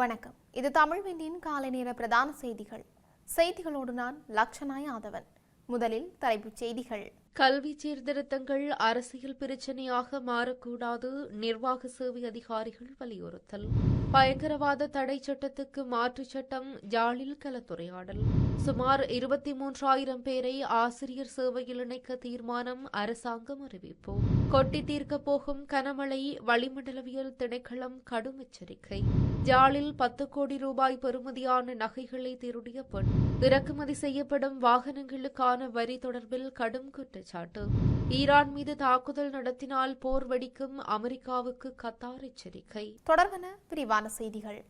வணக்கம். இது தமிழ் விண்டியின் காலை நேர பிரதான செய்திகள். செய்திகளோடு நான் லக்ஷனா ஆதவன். முதலில் தலைப்புச் செய்திகள். கல்வி சீர்திருத்தங்கள் அரசியல் பிரச்சினையாக மாறக்கூடாது நிர்வாக சேவை அதிகாரிகள் வலியுறுத்தல். பயங்கரவாத தடை சட்டத்துக்கு மாற்றுச் சட்டம் ஜாலில் கலந்துரையாடல். சுமார் இருபத்தி மூன்றாயிரம் பேரை ஆசிரியர் சேவையில் இணைக்க தீர்மானம் அரசாங்கம் அறிவிப்பு. கொட்டி தீர்க்கப் போகும் கனமழை வளிமண்டலவியல் திணைக்களம் கடும் எச்சரிக்கை. ஜாலில் பத்து கோடி ரூபாய் பெறுமதியான நகைகளை திருடிய பெண். இறக்குமதி செய்யப்படும் வாகனங்களுக்கான வரி தொடர்பில் கடும் குற்றச்சாட்டு. ஈரான் மீது தாக்குதல் நடத்தினால் போர் வெடிக்கும் அமெரிக்காவுக்கு கத்தார் எச்சரிக்கை. தொடர்வன விரிவான செய்திகள்.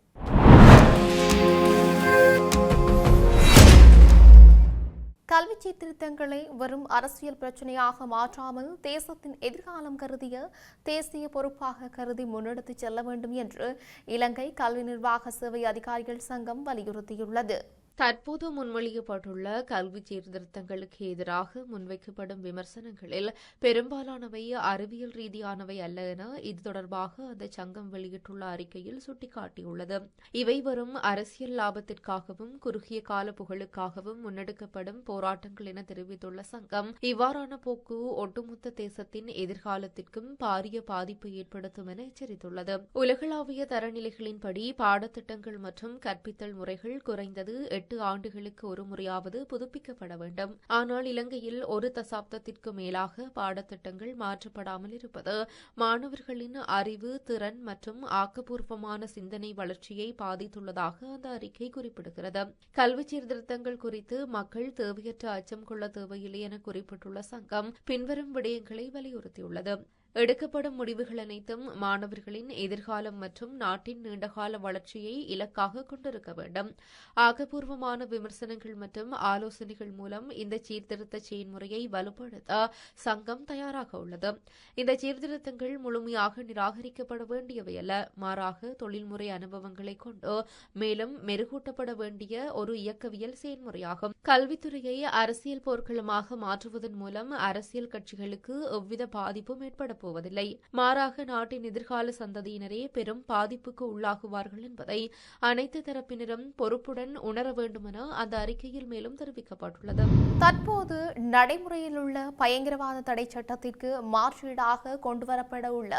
கல்வி சீர்திருத்தங்களை வரும் அரசியல் பிரச்சனையாக மாற்றாமல் தேசத்தின் எதிர்காலம் கருதிய தேசிய பொறுப்பாக கருதி முன்னெடுத்துச் செல்ல வேண்டும் என்று இலங்கை கல்வி நிர்வாக சேவை அதிகாரிகள் சங்கம் வலியுறுத்தியுள்ளது. தற்போது முன்மொழியப்பட்டுள்ள கல்வி சீர்திருத்தங்களுக்கு எதிராக முன்வைக்கப்படும் விமர்சனங்களில் பெரும்பாலானவை அறிவியல் ரீதியானவை அல்ல என இது தொடர்பாக அந்த சங்கம் வெளியிட்டுள்ள அறிக்கையில் சுட்டிக்காட்டியுள்ளது. இவை வரும் அரசியல் லாபத்திற்காகவும் குறுகிய கால புகழுக்காகவும் முன்னெடுக்கப்படும் போராட்டங்கள் என தெரிவித்துள்ள சங்கம் இவ்வாறான போக்கு ஒட்டுமொத்த தேசத்தின் எதிர்காலத்திற்கும் பாரிய பாதிப்பை ஏற்படுத்தும் என எச்சரித்துள்ளது. உலகளாவிய தரநிலைகளின்படி பாடத்திட்டங்கள் மற்றும் கற்பித்தல் முறைகள் குறைந்தது எட்டு ஆண்டுகளுக்கு ஒரு முறையாவது புதுப்பிக்கப்பட வேண்டும். ஆனால் இலங்கையில் ஒரு தசாப்தத்திற்கு மேலாக பாடத்திட்டங்கள் மாற்றப்படாமல் இருப்பது மாணவர்களின் அறிவு திறன் மற்றும் ஆக்கப்பூர்வமான சிந்தனை வளர்ச்சியை பாதித்துள்ளதாக அந்த அறிக்கை குறிப்பிடுகிறது. கல்வி சீர்திருத்தங்கள் குறித்து மக்கள் தேவையற்ற அச்சம் கொள்ள தேவையில்லை என குறிப்பிட்டுள்ள சங்கம் பின்வரும் விடயங்களை வலியுறுத்தியுள்ளது. எடுக்கப்படும் முடிவுகள் அனைத்தும் மாணவர்களின் எதிர்காலம் மற்றும் நாட்டின் நீண்டகால வளர்ச்சியை இலக்காக கொண்டிருக்க வேண்டும். ஆக்கப்பூர்வமான விமர்சனங்கள் மற்றும் ஆலோசனைகள் மூலம் இந்த சீர்திருத்த செயல்முறையை வலுப்படுத்த சங்கம் தயாராக உள்ளது. இந்த சீர்திருத்தங்கள் முழுமையாக நிராகரிக்கப்பட வேண்டியவை அல்ல. மாறாக தொழில்முறை அனுபவங்களை கொண்டு மேலும் மெருகூட்டப்பட வேண்டிய ஒரு இயக்கவியல் செயல்முறையாகும். கல்வித்துறையை அரசியல் போர்க்களமாக மாற்றுவதன் மூலம் அரசியல் கட்சிகளுக்கு எவ்வித பாதிப்பும் ஏற்பட போவதில்லை. மாறாக நாட்டின் எதிர்கால சந்ததியினரே பெரும் பாதிப்புக்கு உள்ளாகுவார்கள் என்பதை அனைத்து தரப்பினரும் பொறுப்புடன் உணர வேண்டும் என அந்த அறிக்கையில் மேலும் தெரிவிக்கப்பட்டுள்ளது. தற்போது நடைமுறையில் உள்ள பயங்கரவாத தடை சட்டத்திற்கு மாற்றீடாக கொண்டுவரப்பட உள்ள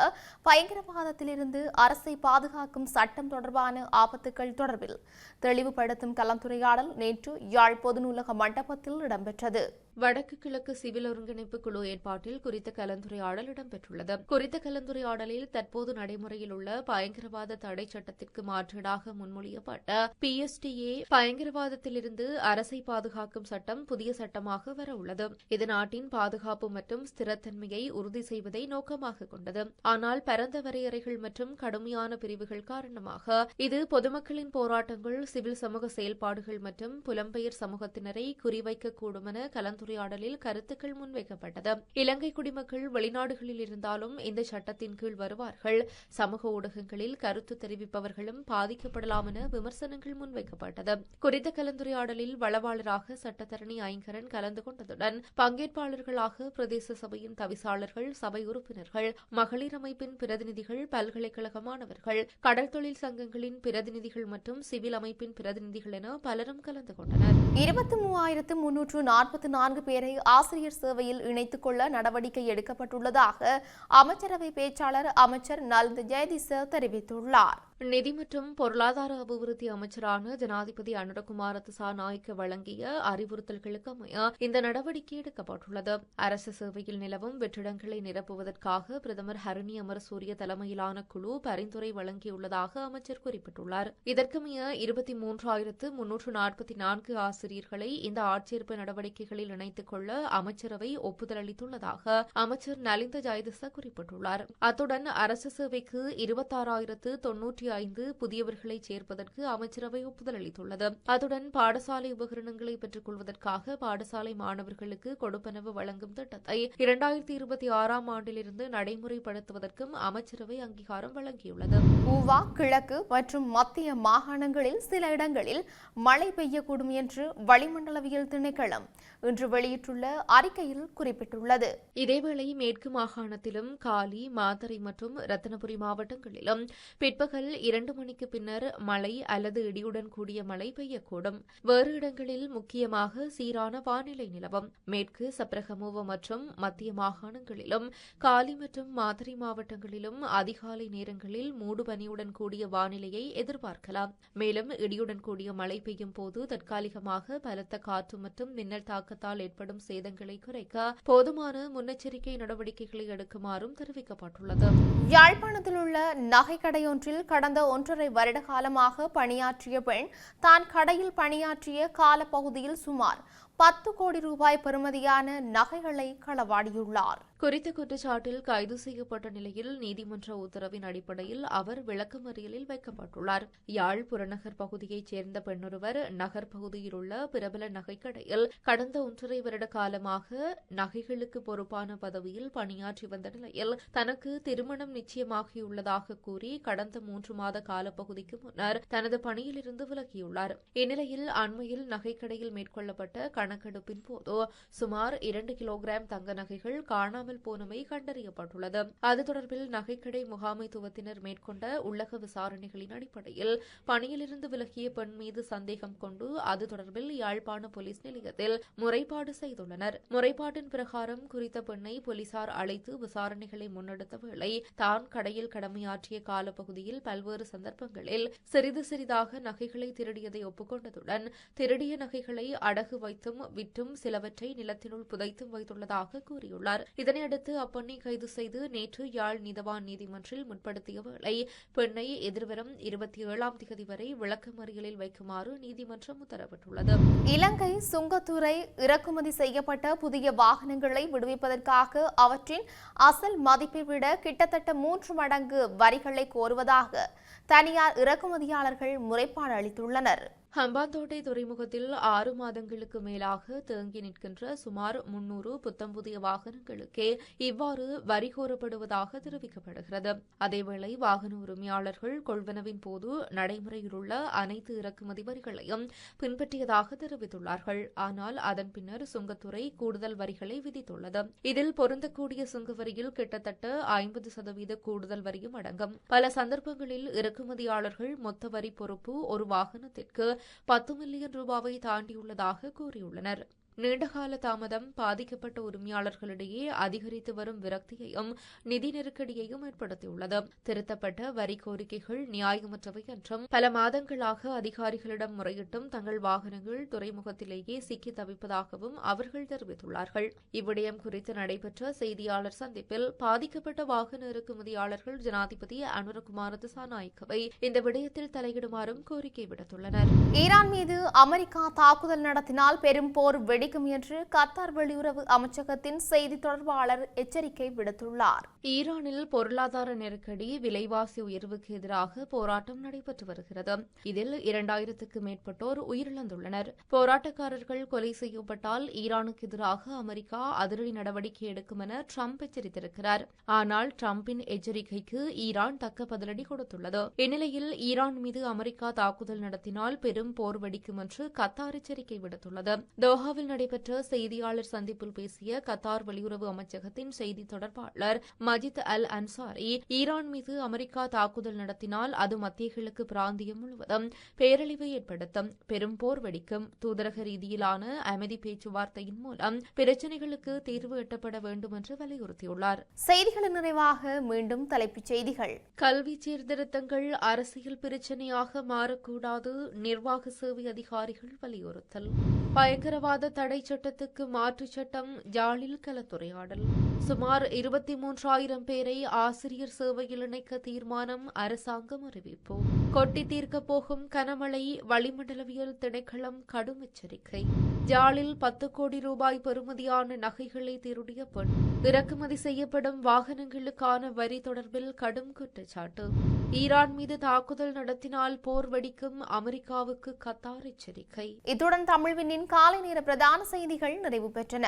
பயங்கரவாதத்திலிருந்து அரசை பாதுகாக்கும் சட்டம் தொடர்பான ஆபத்துக்கள் தொடர்பில் தெளிவுபடுத்தும் கலந்துரையாடல் நேற்று யாழ் பொது நூலக மண்டபத்தில் இடம்பெற்றது. வடக்கு கிழக்கு சிவில் ஒருங்கிணைப்பு குழு ஏற்பாட்டில் குறித்த கலந்துரையாடல் இடம்பெற்றுள்ளது குறித்த கலந்துரையாடலில் தற்போது நடைமுறையில் உள்ள பயங்கரவாத தடை சட்டத்திற்கு மாற்றீடாக முன்மொழியப்பட்ட பிஎஸ்டிஏ பயங்கரவாதத்திலிருந்து அரசை பாதுகாக்கும் சட்டம் புதிய சட்டமாக வர உள்ளது. இது நாட்டின் பாதுகாப்பு மற்றும் ஸ்திரத்தன்மையை உறுதி செய்வதை நோக்கமாக கொண்டது. ஆனால் பரந்த வரையறைகள் மற்றும் கடுமையான பிரிவுகள் காரணமாக இது பொதுமக்களின் போராட்டங்கள் சிவில் சமூக செயல்பாடுகள் மற்றும் புலம்பெயர் சமூகத்தினரை குறிவைக்கக்கூடும் என கலந்துரை கலந்துரையாடலில் கருத்துக்கள் முன்வைக்கப்பட்டது. இலங்கை குடிமக்கள் வெளிநாடுகளில் இருந்தாலும் இந்த சட்டத்தின் கீழ் வருவார்கள். சமூக ஊடகங்களில் கருத்து தெரிவிப்பவர்களும் பாதிக்கப்படலாம் என விமர்சனங்கள் முன்வைக்கப்பட்டது. குறித்த கலந்துரையாடலில் வளவாளராக சட்டத்தரணி ஐங்கரன் கலந்து கொண்டதுடன் பங்கேற்பாளர்களாக பிரதேச சபையின் தவிசாளர்கள் சபை உறுப்பினர்கள் மகளிர் அமைப்பின் பிரதிநிதிகள் பல்கலைக்கழக மாணவர்கள் கடல் தொழில் சங்கங்களின் பிரதிநிதிகள் மற்றும் சிவில் அமைப்பின் பிரதிநிதிகள் என பலரும் கலந்து கொண்டனர். இருபத்தி மூவாயிரத்து முன்னூற்று நாற்பத்தி நான்கு பேரை ஆசிரியர் சேவையில் இணைத்துக் கொள்ள நடவடிக்கை எடுக்கப்பட்டுள்ளதாக அமைச்சரவை பேச்சாளர் அமைச்சர் நலிந்த ஜெயதிச தெரிவித்துள்ளார். நிதி மற்றும் பொருளாதார அபிவிருத்தி அமைச்சரான ஜனாதிபதி அனுரகுமார நாயக்க வழங்கிய அறிவுறுத்தல்களுக்கு அமைய இந்த நடவடிக்கை எடுக்கப்பட்டுள்ளது. அரசு சேவையில் நிலவும் வெற்றிடங்களை நிரப்புவதற்காக பிரதமர் ஹரணி அமரசூரிய தலைமையிலான குழு பரிந்துரை வழங்கியுள்ளதாக அமைச்சர் குறிப்பிட்டுள்ளார். இதற்கமைய இருபத்தி மூன்றாயிரத்து முன்னூற்று நாற்பத்தி நான்கு ஆசிரியர்களை இந்த ஆட்சேர்ப்பு நடவடிக்கைகளில் இணைத்துக் கொள்ள அமைச்சரவை ஒப்புதல் அளித்துள்ளதாக அமைச்சர் நலிந்த ஜெயதிச குறிப்பிட்டுள்ளார். அத்துடன் அரசு சேவைக்கு இருபத்தாறாயிரத்து தொன்னூற்றி ஐந்து புதியவர்களை சேர்ப்பதற்கு அமைச்சரவை ஒப்புதல் அளித்துள்ளது. அத்துடன் பாடசாலை உபகரணங்களை பெற்றுக் கொள்வதற்காக பாடசாலை மாணவர்களுக்கு கொடுப்பனவு வழங்கும் திட்டத்தை இரண்டாயிரத்தி இருபத்தி ஆறாம் ஆண்டிலிருந்து நடைமுறைப்படுத்துவதற்கும் அமைச்சரவை அங்கீகாரம் வழங்கியுள்ளது. ஊவா கிழக்கு மற்றும் மத்திய மாகாணங்களில் சில இடங்களில் மழை பெய்யக்கூடும் என்று வளிமண்டலவியல் திணைக்களம் இன்று வெளியிட்டுள்ள அறிக்கையில் குறிப்பிட்டுள்ளது. இதேவேளை மேற்கு மாகாணத்திலும் காலி மாத்தறை மற்றும் ரத்தனபுரி மாவட்டங்களிலும் பிற்பகல் இரண்டு மணிக்கு பின்னர் மழை அல்லது இடியுடன் கூடிய மழை பெய்யக்கூடும். வேறு இடங்களில் முக்கியமாக சீரான வானிலை நிலவும். மேற்கு சப்ரகமுவ மற்றும் மத்திய மாகாணங்களிலும் காலி மற்றும் மாதிரி மாவட்டங்களிலும் அதிகாலை நேரங்களில் மூடுபனியுடன் கூடிய வானிலையை எதிர்பார்க்கலாம். மேலும் இடியுடன் கூடிய மழை பெய்யும் போது தற்காலிகமாக பலத்த காற்று மற்றும் மின்னல் தாக்கத்தால் ஏற்படும் சேதங்களை குறைக்க போதுமான முன்னெச்சரிக்கை நடவடிக்கைகளை எடுக்குமாறும் தெரிவிக்கப்பட்டுள்ளது. யாழ்ப்பாணத்தில் உள்ள நகைக்கடையொன்றில் கடந்த ஒன்றரை வருட காலமாக பணியாற்றிய பெண் தான் கடையில் பணியாற்றிய காலப்பகுதியில் சுமார் பத்து கோடி ரூபாய் பெறுமதியான நகைகளை களவாடியுள்ளார். குறித்த குற்றச்சாட்டில் கைது செய்யப்பட்ட நிலையில் நீதிமன்ற உத்தரவின் அடிப்படையில் அவர் விளக்கமறியலில் வைக்கப்பட்டுள்ளார். யாழ் புறநகர் பகுதியைச் சேர்ந்த பெண்ணொருவர் நகர் பகுதியில் உள்ள பிரபல நகைக்கடையில் கடந்த ஒன்றரை வருட காலமாக நகைகளுக்கு பொறுப்பான பதவியில் பணியாற்றி வந்த நிலையில் தனக்கு திருமணம் நிச்சயமாகியுள்ளதாக கூறி கடந்த மூன்று மாத காலப்பகுதிக்கு முன்னர் தனது பணியிலிருந்து விலகியுள்ளார். இந்நிலையில் அண்மையில் நகைக்கடையில் மேற்கொள்ளப்பட்ட கணக்கெடுப்பின் போது சுமார் இரண்டு கிலோகிராம் தங்க நகைகள் காணாமல் போனமை கண்டறியப்பட்டுள்ளது. அது தொடர்பில் நகைக்கடை முகாமைத்துவத்தினர் மேற்கொண்ட உள்ளக விசாரணைகளின் அடிப்படையில் பணியிலிருந்து விலகிய பெண் மீது சந்தேகம் கொண்டு அது தொடர்பில் யாழ்ப்பாண போலீஸ் நிலையத்தில் முறைப்பாடு செய்துள்ளனர். முறைப்பாட்டின் பிரகாரம் குறித்த பெண்ணை போலீசார் அழைத்து விசாரணைகளை முன்னெடுத்த வேளை தான் கடையில் கடமையாற்றிய காலப்பகுதியில் பல்வேறு சந்தர்ப்பங்களில் சிறிது சிறிதாக நகைகளை திருடியதை ஒப்புக்கொண்டதுடன் திருடிய நகைகளை அடகு வைத்தும் விற்றும் சிலவற்றை நிலத்தினுள் புதைத்தும் வைத்துள்ளதாக கூறியுள்ளார். இதனையடுத்து அப்பெண்ணை கைது செய்து நேற்று யாழ் நீதவான் நீதிமன்றில் முற்படுத்திய வேளை பெண்ணை எதிர்வரும் இருபத்தி ஏழாம் தேதி வரை விளக்கமறியலில் வைக்குமாறு நீதிமன்றம் உத்தரவிட்டுள்ளது. இலங்கை சுங்கத்துறை இறக்குமதி செய்யப்பட்ட புதிய வாகனங்களை விடுவிப்பதற்காக அவற்றின் அசல் மதிப்பை விட கிட்டத்தட்ட மூன்று மடங்கு வரிகளை கோருவதாக தனியார் இறக்குமதியாளர்கள் முறைப்பாடு அளித்துள்ளனர். ஹம்பாந்தோட்டை துறைமுகத்தில் ஆறு மாதங்களுக்கு மேலாக தேங்கி நிற்கின்ற சுமார் முன்னூறு புத்தம்புதிய வாகனங்களுக்கே இவ்வாறு வரி கோரப்படுவதாக தெரிவிக்கப்படுகிறது. அதேவேளை வாகன உரிமையாளர்கள் கொள்வனவின் போது நடைமுறையில் உள்ள அனைத்து இறக்குமதி வரிகளையும் பின்பற்றியதாக தெரிவித்துள்ளார்கள். ஆனால் அதன் பின்னர் சுங்கத்துறை கூடுதல் வரிகளை விதித்துள்ளது. இதில் பொருந்தக்கூடிய சுங்க வரியில் கிட்டத்தட்ட ஐம்பது சதவீத கூடுதல் வரியும் அடங்கும். பல சந்தர்ப்பங்களில் இறக்குமதியாளர்கள் மொத்த வரி பொறுப்பு ஒரு வாகனத்திற்கு பத்து மில்லியன் ரூபாவை தாண்டியுள்ளதாக கூறியுள்ளனர் நீண்டகால தாமதம் பாதிக்கப்பட்ட உரிமையாளர்களிடையே அதிகரித்து வரும் விரக்தியையும் நிதி நெருக்கடியையும் ஏற்படுத்தியுள்ளது. திருத்தப்பட்ட வரி கோரிக்கைகள் நியாயமற்றவை என்றும் பல மாதங்களாக அதிகாரிகளிடம் முறையிட்டும் தங்கள் வாகனங்கள் துறைமுகத்திலேயே சிக்கி தவிப்பதாகவும் அவர்கள் தெரிவித்துள்ளார்கள். இவ்விடயம் குறித்து நடைபெற்ற செய்தியாளர் சந்திப்பில் பாதிக்கப்பட்ட வாகன இறக்குமதியாளர்கள் ஜனாதிபதி அனுரகுமார திசாநாயக்கவை இந்த விடயத்தில் தலையிடுமாறும் கோரிக்கை விடுத்துள்ளனர். ஈரான் மீது அமெரிக்கா தாக்குதல் நடத்தினால் பெரும் போர் வெடிக்கும் என்று கத்தார் வெளியுறவு அமைச்சகத்தின் செய்தி தொடர்பாளர் எச்சரிக்கை விடுத்துள்ளார். ஈரானில் பொருளாதார நெருக்கடி விலைவாசி உயர்வுக்கு எதிராக போராட்டம் நடைபெற்று வருகிறது. இதில் இரண்டாயிரத்துக்கு மேற்பட்டோர் உயிரிழந்துள்ளனர். போராட்டக்காரர்கள் கொலை செய்யப்பட்டால் ஈரானுக்கு எதிராக அமெரிக்கா அதிரடி நடவடிக்கை எடுக்கும் என ட்ரம்ப் எச்சரித்திருக்கிறார். ஆனால் ட்ரம்பின் எச்சரிக்கைக்கு ஈரான் தக்க பதிலடி கொடுத்துள்ளது. இந்நிலையில் ஈரான் மீது அமெரிக்கா தாக்குதல் நடத்தினால் பெரும் போர் வெடிக்கும் என்று கத்தார் எச்சரிக்கை விடுத்துள்ளது. தோஹாவில் நடைபெற்ற செய்தியாளர் சந்திப்பில் பேசிய கத்தார் வெளியுறவு அமைச்சகத்தின் செய்தி தொடர்பாளர் மஜித் அல் அன்சாரி ஈரான் மீது அமெரிக்கா தாக்குதல் நடத்தினால் அது மத்திய கிழக்கு பிராந்தியம் முழுவதும் பேரழிவை ஏற்படுத்தும் பெரும் போர் வெடிக்கும் தூதரக ரீதியிலான அமைதி பேச்சுவார்த்தையின் மூலம் பிரச்சினைகளுக்கு தீர்வு எட்டப்பட வேண்டும் என்று வலியுறுத்தியுள்ளார். செய்திகளின் நிறைவாக மீண்டும் தலைப்புச் செய்திகள். கல்வி சீர்திருத்தங்கள் அரசியல் பிரச்சினையாக மாறக்கூடாது நிர்வாக சேவை அதிகாரிகள் வலியுறுத்தல். பயங்கரவாத தடை சட்டத்துக்கு மாற்று சட்டம் ஜாலில் கலந்துரையாடல். சுமார் இருபத்தி மூன்றாயிரம் பேரை ஆசிரியர் சேவையில் இணைக்க தீர்மானம் அரசாங்கம் அறிவிப்பு. கொட்டி தீர்க்கப் போகும் கனமழை வளிமண்டலவியல் திணைக்களம் கடும் எச்சரிக்கை. ஜாலில் பத்து கோடி ரூபாய் பெறுமதியான நகைகளை திருடிய பெண். இறக்குமதி செய்யப்படும் வாகனங்களுக்கான வரி தொடர்பில் கடும் குற்றச்சாட்டு. ஈரான் மீது தாக்குதல் நடத்தினால் போர் வெடிக்கும் அமெரிக்காவுக்கு கத்தார் எச்சரிக்கை. இத்துடன் தமிழ்வினின் காலை நேர பிரதான செய்திகள் நிறைவு பெற்றன.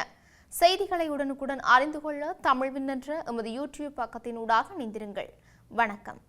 செய்திகளை உடனுக்குடன் அறிந்து கொள்ள தமிழ்வின் என்ற எமது யூடியூப் பக்கத்தினூடாக இணைந்திருங்கள். வணக்கம்.